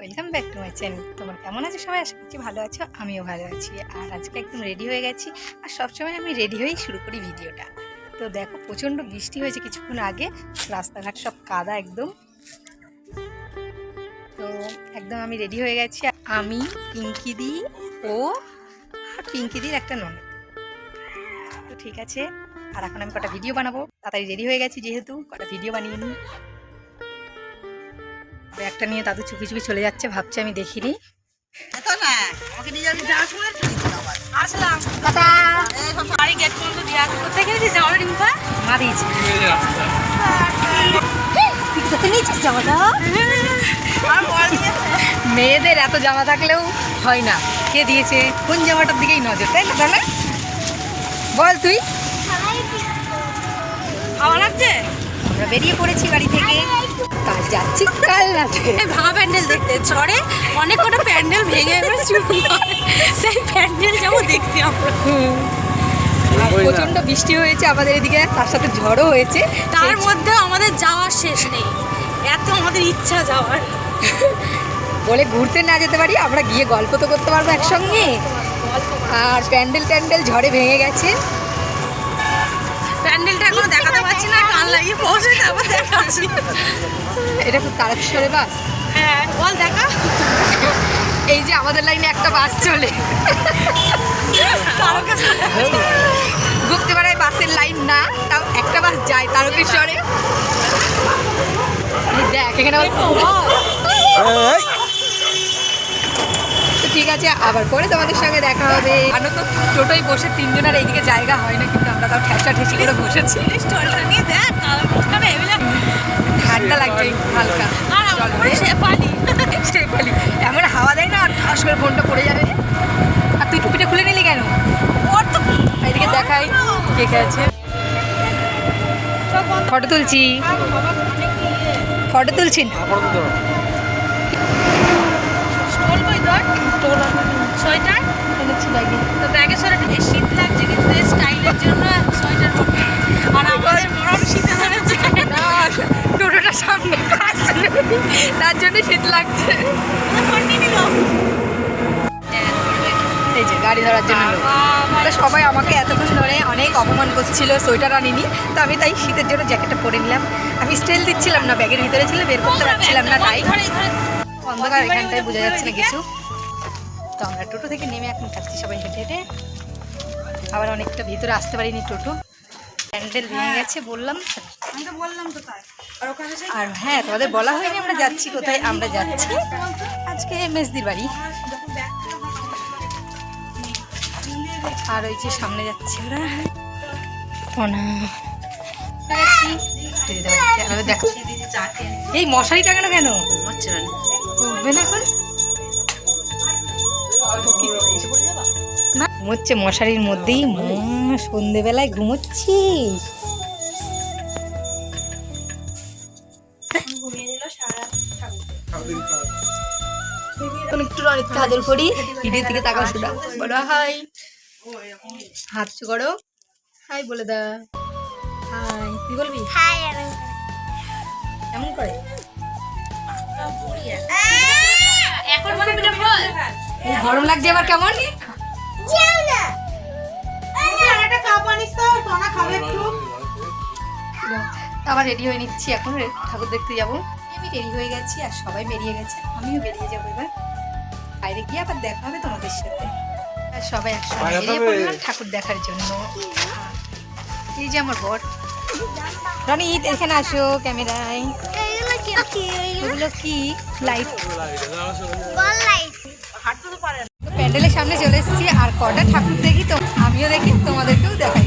Welcome back to my channel. তোমার কেমন আছে সবাই? আশা করছি ভালো আছো, আমিও ভালো আছি। আর আজকে একদম রেডি হয়ে গেছি। আর সবসময় আমি রেডি হয়েই শুরু করি ভিডিওটা তো দেখো, প্রচণ্ড বৃষ্টি হয়েছে কিছুক্ষণ আগে। রাস্তাঘাট সব কাদা একদম। তো একদম আমি রেডি হয়ে গেছি। আমি পিঙ্কিদি ও আর পিঙ্কিদির একটা ননদ। তো ঠিক আছে। আর এখন আমি কটা ভিডিও বানাবো। তাড়াতাড়ি রেডি হয়ে গেছি যেহেতু, কটা ভিডিও বানিয়ে নিই। ব্যাগটা নিয়ে দাদু চুপি চুপি চলে যাচ্ছে ভাবছে আমি দেখিনি। আমার মেয়েদের এত জামা থাকলেও হয় না। কে দিয়েছে? কোন জামাটার দিকেই নজর তাই না তাহলে? বল তুই। ভালো লাগছে? আমরা বেরিয়ে পড়েছি বাড়ি থেকে। কাল যাচ্ছি কাল রাতে। এই ভাঙা প্যান্ডেল দেখতে। ঝড়ে অনেক কটা প্যান্ডেল ভেঙে সেই প্যান্ডেল যাব দেখতে আমরা। আর প্রচণ্ড বৃষ্টি হয়েছে আমাদের এদিকে তার সাথে ঝড়ও হয়েছে। তার মধ্যে আমাদের যাওয়ার শেষ নেই। এত আমাদের ইচ্ছা যাওয়ার। বলে ঘুরতে না যেতে পারি আমরা গিয়ে গল্প তো করতে পারব একসঙ্গে। আর প্যান্ডেল ট্যান্ডেল ঝড়ে ভেঙে গেছে। কান লাগিয়ে পৌঁছে তারপর দেখাচ্ছি। এটা খুব তারকেশ্বরে বাস? হ্যাঁ। বল দেখা। এই যে আমাদের লাইনে একটা বাস চলে। গুপ্তপাড়ায় বাসের লাইন না তাও একটা বাস যায় তারকেশ্বরে। দেখ এখানে ঠিক আছে আবার পরে তোমাদের সঙ্গে দেখা হবে। আনো তো টোটোয় বসে তিনজনের এইদিকে জায়গা হয় না কিন্তু আমরা তাও ঠেসা ঠেসি করে বসেছি। ঠান্ডা লাগছে হালকা। বলি এমন হাওয়া দেয় না আর ঠাস করে ফোনটা পড়ে যাবে। আর তুই টুপিটা খুলে নিলি কেন? তো এদিকে দেখাই কে কে আছে। ফটো তুলছি। ফটো তুলছি না। সোয়েটার ব্যাগে তো ব্যাগে সোয়েটার শীত লাগছে কিন্তু স্টাইলের জন্য সোয়েটার পরতে আর মরম শীতে ধরেছে টোটোটা সামনে তার জন্য শীত লাগছে। এই যে গাড়ি ধরার জন্য। তো সবাই আমাকে এতক্ষণ ধরে অনেক অপমান করছিল সোয়েটার আনিনি। তো আমি তাই শীতের জন্য জ্যাকেটটা পরে নিলাম। আমি স্টেল দিচ্ছিলাম না ব্যাগের ভিতরে ছিল বের করতে পারছিলাম না তাই। অন্ধকার এখানটায় বোঝা যাচ্ছে না কিছু। তো আমরা টোটো থেকে নেমে এখন যাচ্ছি সবাই হেঁটে হেঁটে। আবার অনেকটা ভিতরে আসতে পারিনি টোটো। প্যান্ডেল ভেঙে গেছে বললাম। তো। বললাম তো তাই। আর হ্যাঁ তোমাদের বলা হয়নি আমরা যাচ্ছি কোথায় আমরা যাচ্ছি। আজকে মেজদির বাড়ি। আর ওই যে সামনে যাচ্ছে ওরা। এই মশারি টাঙানো কেন? হচ্ছে না। উঠবে না এখন না ঘুমোচ্ছে মশারির মধ্যেই। মা সন্ধেবেলায় ঘুমোচ্ছিস? একটু অনেকটা আদর করি। তাকাও শুধু বলো হাই। হাত করো। হাই বলে দা। হাই। তুই বলবি? এমন করে? এখন মানে পিঠা বল গরম লাগছে আবার কেমন? আবার রেডি হয়ে নিচ্ছি এখন। ঠাকুর দেখতে যাব। আমি রেডি হয়ে গেছি আর সবাই বেরিয়ে গেছে। আমিও বেরিয়ে যাব এবার। বাইরে গিয়ে আবার দেখা হবে তোমাদের সাথে। আর সবাই একসঙ্গে বেরিয়ে পড়লাম ঠাকুর দেখার জন্য। এই যে আমার বর। রনিত এখানে আসো ক্যামেরায়। এগুলো কি? লাইট প্যান্ডেলের সামনে চলে এসেছি আর কটা ঠাকুর দেখি তো? আমিও দেখি তোমাদেরকেও দেখাই।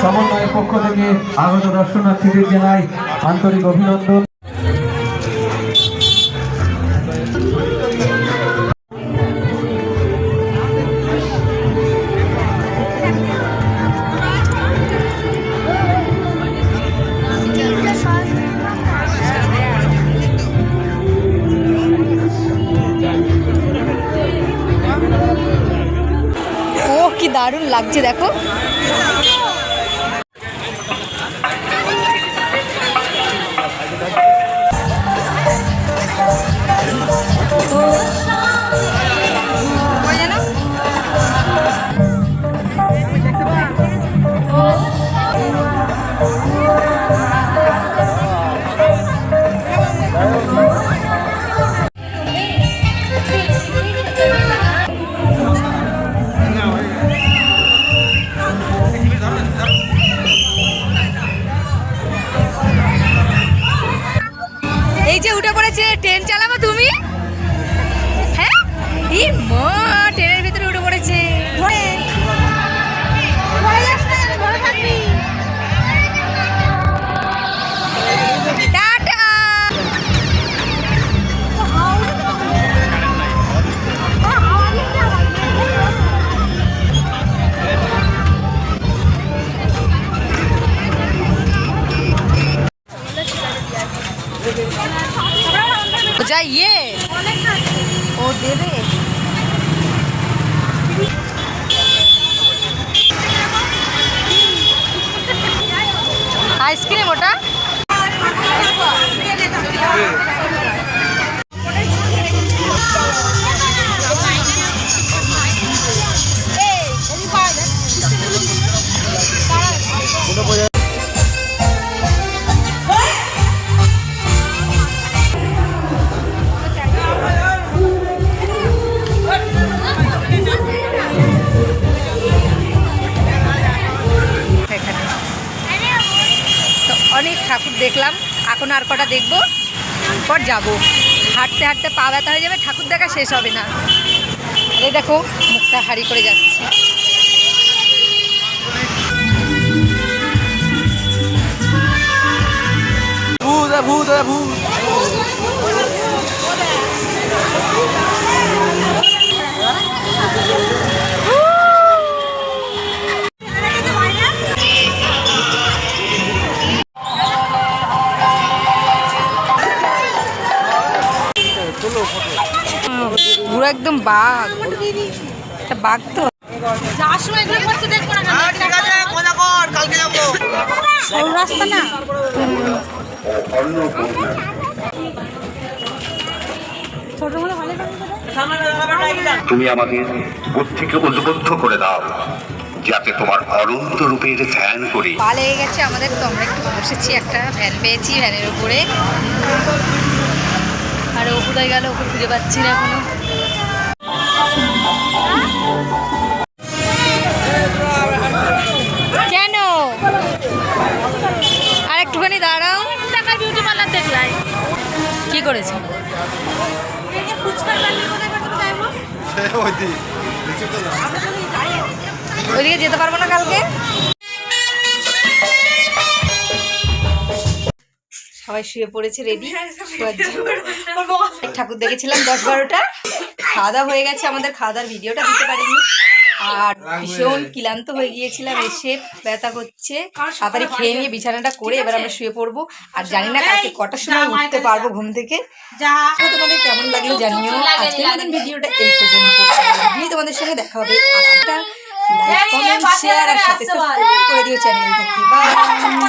সমন্বয়ের পক্ষ থেকে আগত দর্শনার্থীদের জানাই আন্তরিক অভিনন্দন। দারুণ লাগছে দেখো। যা ইয়ে ও দেবে আইসক্রিম ওটা দেখলাম। এখন আর কটা দেখব? পর যাব। হাঁটতে হাঁটতে পা ব্যথা হয়ে যাবে, ঠাকুর দেখা শেষ হবে না। এই দেখো, মুখটা হাড়ি করে যাচ্ছে। ভূত ভূত ভূত। পুরো একদম বাঘ। একটা বাঘ তো। সরু রাস্তা না? তুমি আমাদের বুদ্ধিকে উদ্বুদ্ধ করে দাও যাতে তোমার অনন্ত রূপের ধ্যান করি। পা লেগে গেছে আমাদের তো আমরা একটু বসেছি একটা ভ্যান পেয়েছি ভ্যানের উপরে। আর ও কোথায় গেল? ওকে খুঁজে পাচ্ছি না এখনও। করেছে। ওইদিকে যেতে পারব না কালকে? সবাই শুয়ে পড়েছে রেডি ঠাকুর দেখেছিলাম দশ বারোটা। খাওয়া দাওয়া হয়ে গেছে আমাদের খাওয়া দাওয়ার ভিডিওটা দিতে পারিনি। আর ভীষণ ক্লান্ত হয়ে গিয়েছিলাম এসে ব্যথা করছে তাড়াতাড়ি খেয়ে নিয়ে বিছানাটা করে এবার আমরা শুয়ে পড়ব আর জানি না কালকে কটার সময় উঠতে পারব ঘুম থেকে তোমাদের কেমন লাগল জানিও আজকের মতন ভিডিওটা এই পর্যন্ত তোমাদের সঙ্গে দেখা হবে আর একটা লাইক কমেন্ট শেয়ার আর সাথে সাবস্ক্রাইব করে দিও চ্যানেলটাকে বাই